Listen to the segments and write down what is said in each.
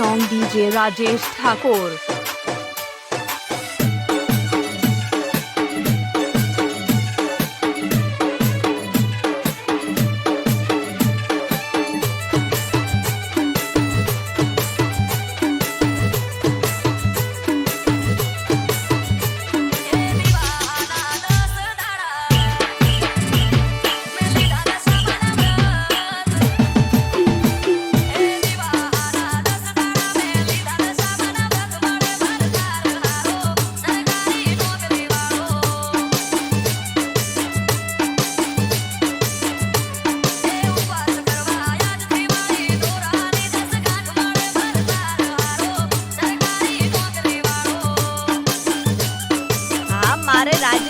Song DJ Rajesh ঠাকুর। हमारे राज्य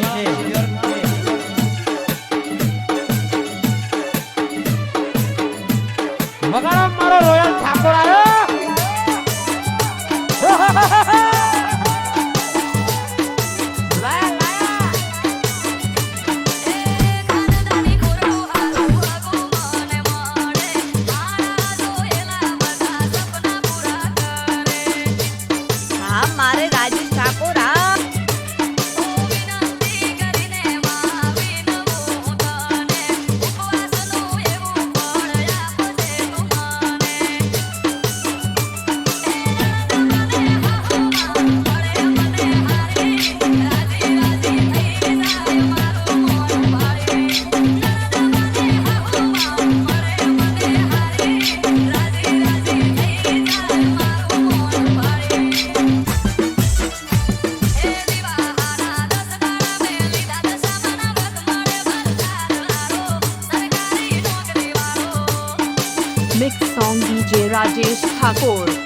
Accord.